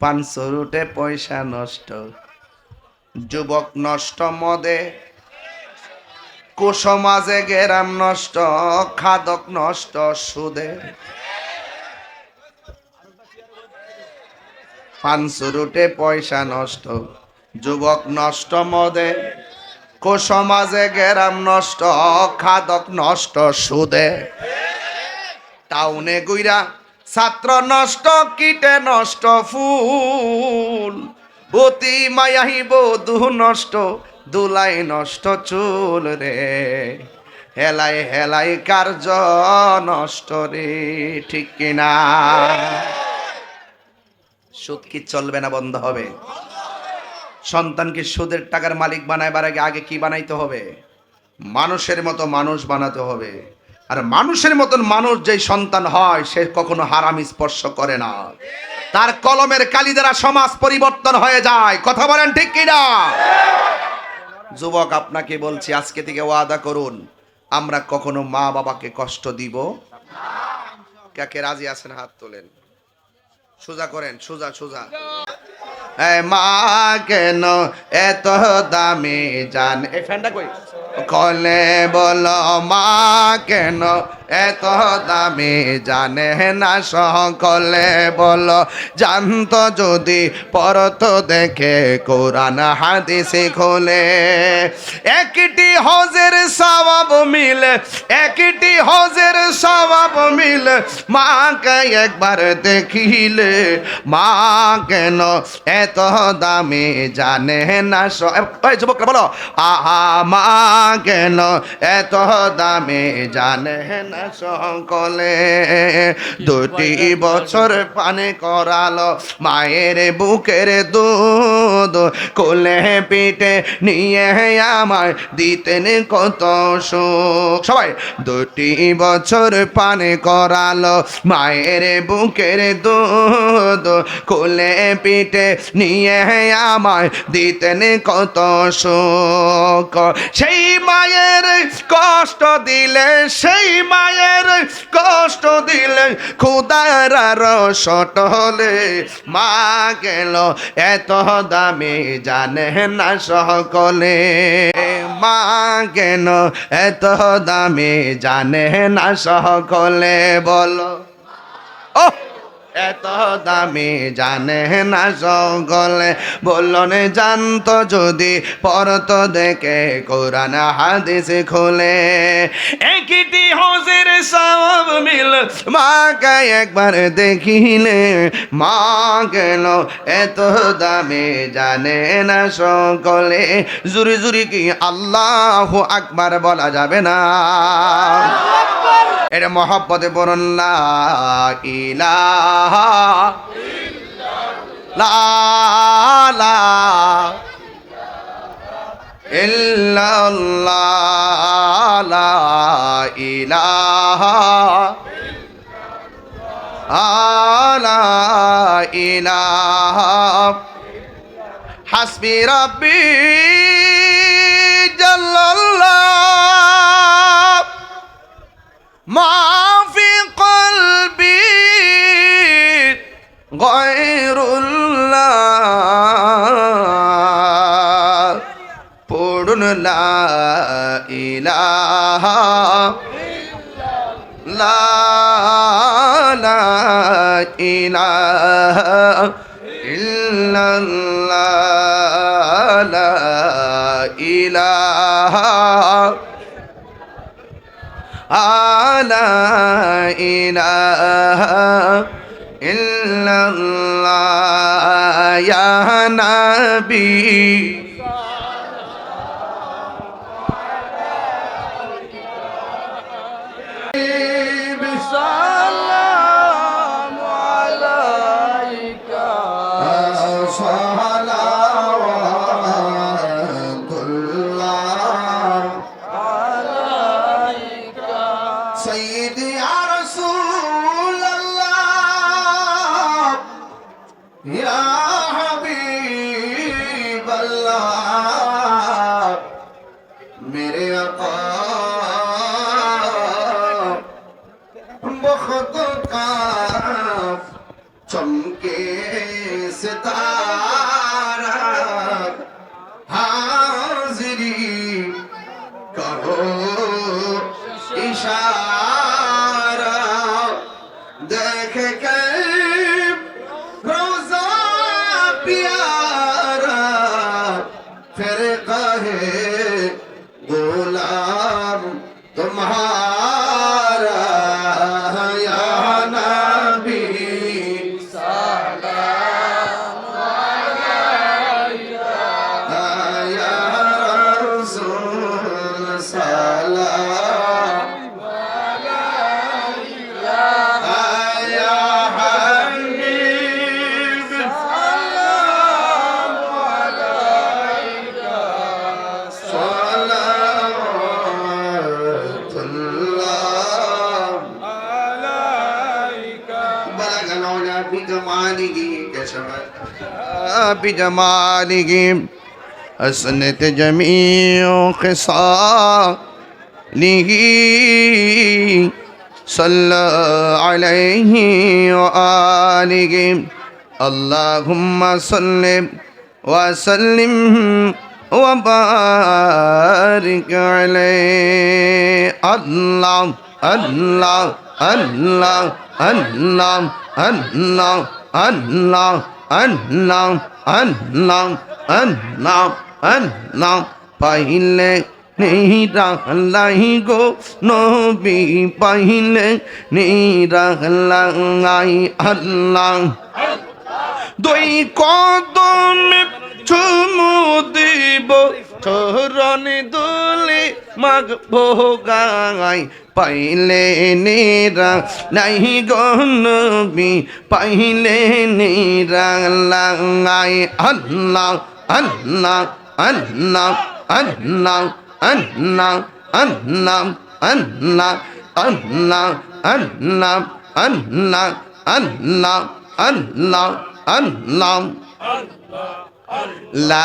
পাঁচশো রুটে পয়সা নষ্ট। যুবক নষ্ট মদে, কুসমাজে গেরাম নষ্ট, খাদক নষ্ট সুদে। পাঁচশো রুটে পয়সা নষ্ট যুবক নষ্ট মদে, কুসমাজে গেরাম নষ্ট, খাদক নষ্ট সুদে। টাউনে গুইরা ছাত্র নষ্ট, কীটে নষ্ট, ফুল। অতি মায়াহি, বধু নষ্ট, দুলাই নষ্ট, চুল রে। হেলাই হেলাই কার্য নষ্ট রে, ঠিক কিনা সুদ কি চলবে না বন্ধ হবে? সন্তানকে সুদের টাকার মালিক বানাইবার আগে আগে কি বানাইতে হবে? মানুষের মতো মানুষ বানাতে হবে। আর মানুষের মতন মানুষ যেই সন্তান হয়, সে কখনো হারাম স্পর্শ করে না। তার কলমের কালি দ্বারা সমাজ পরিবর্তন হয়ে যায়। কথা বলেন ঠিক কিনা যুবক, আপনাকে বলছি, আজকে থেকে ওয়াদা করুন, আমরা কখনো মা বাবাকে কষ্ট দিব? কাকে রাজি আছেন, হাত তোলেন। সোজা করেন, সোজা সোজা। মা কেন এত দামি জান? এই ফ্যানটা কই? কলে বল, মা, কেন এত দামি? জানে না সকলে বল। জানত যদি পরত দেখে, কোরআন হাদিসে খোলে। একটি হজের সবাব মিলে, একটি হজের সবাব মিলে, মাকে একবার দেখিলে। মা, কেন এত দামি? জানে না যুবকরা বলো, আহা, মা কেন এত দামে জানে না সকলে। দুটি বছর পানে করালো মায়ের বুকের দুধ কোলে পিঠে নিয়ে আমায় দিতেন কত সুখ। সবাই দুটি বছর পানে করালো মায়ের বুকের দুধ কোলে পিঠে নিয়ে আমায় দিতেন কত সুখ। সেই মায়ের কষ্ট দিলে, সেই মায়ের কষ্ট দিলে খুদার সটলে মা গেল, এত দামি জানে না সকলে। মা গেল, এত দামি জানে না সকলে, বলো। ও এত দামি জানে না সকলে বললেন জানতো যদি পরত দেখে কোরআন হাদিস খুলে। একটি হজের সব মিল মাকে একবার দেখিলে। মা গেল, এত দামি জানে না সকলে জুরি জুরি কি আল্লাহ আকবার বলা যাবে না? এটা মহব্বতে বলুন হাসবি রাব্বি জাল্লাল্লাহ। ما في قلبي غير الله পড়ুন লা ইলাহা লা লা ইলাহা ইল্লাল্লাহ লা ইলাহা لا إله إلا الله يا نبي बहुत का चमके सितारा हाजिरी कहो इशारा العلا بجماله كشف بجماله حسنت جميع خصاله صلى عليه وآله اللهم صل وسلم وبارك عليه الله الله الله الله الله আল্লাহ আল্লাহ আল্লাহ আল্লাহ আল্লাহ। পাইলে নিরালাই গো নবী, পাইলে নিরালাই আল্লাহ। দুই কদমে চুমু দিয়ে চরণ দুলি মাগ ভোগাই পাইলে নেরা নাই গনবি পাইলে নেরা লাগাই আল্লাহ আল্লাহ আল্লাহ আল্লাহ আল্লাহ আল্লাহ আল্লাহ আল্লাহ আল্লাহ আল্লাহ আল্লাহ আল্লাহ আল্লাহ লা